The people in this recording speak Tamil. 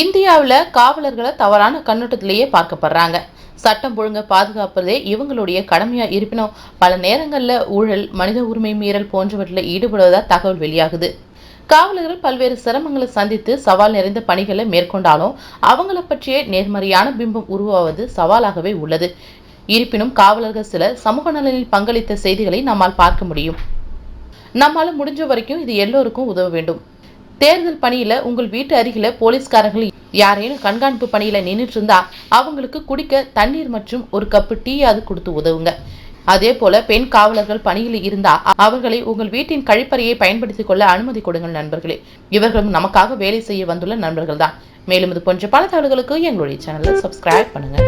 இந்தியாவில் காவலர்களை தவறான கண்ணோட்டத்திலேயே பார்க்கப்படுறாங்க. சட்டம் ஒழுங்க பாதுகாப்பதே இவங்களுடைய கடமையாக இருப்பினும் பல நேரங்களில் ஊழல் மனித உரிமை மீறல் போன்றவற்றில் ஈடுபடுவதாக தகவல் வெளியாகுது. காவலர்கள் பல்வேறு சிரமங்களை சந்தித்து சவால் நிறைந்த பணிகளை மேற்கொண்டாலும் அவங்கள பற்றிய நேர்மறையான பிம்பம் உருவாவது சவாலாகவே உள்ளது. இருப்பினும் காவலர்கள் சிலர் சமூக நலனில் பங்களித்த செய்திகளை நம்மால் பார்க்க முடியும். நம்மால் முடிஞ்ச வரைக்கும் இது எல்லோருக்கும் உதவ வேண்டும். தேர்தல் பணியில உங்கள் வீட்டு அருகில போலீஸ்காரர்கள் யாரேனும் கண்காணிப்பு பணியில நின்றுட்டு இருந்தா அவங்களுக்கு குடிக்க தண்ணீர் மற்றும் ஒரு கப்பு டீயாவது கொடுத்து உதவுங்க. அதே போல பெண் காவலர்கள் பணியில் இருந்தா அவர்களை உங்கள் வீட்டின் கழிப்பறையை பயன்படுத்திக் கொள்ள அனுமதி கொடுங்கள் நண்பர்களே. இவர்களும் நமக்காக வேலை செய்ய வந்துள்ள நண்பர்கள் தான் மேலும் இது போன்ற பல தகவல்களுக்கு எங்களுடைய சேனலை சப்ஸ்கிரைப் பண்ணுங்க.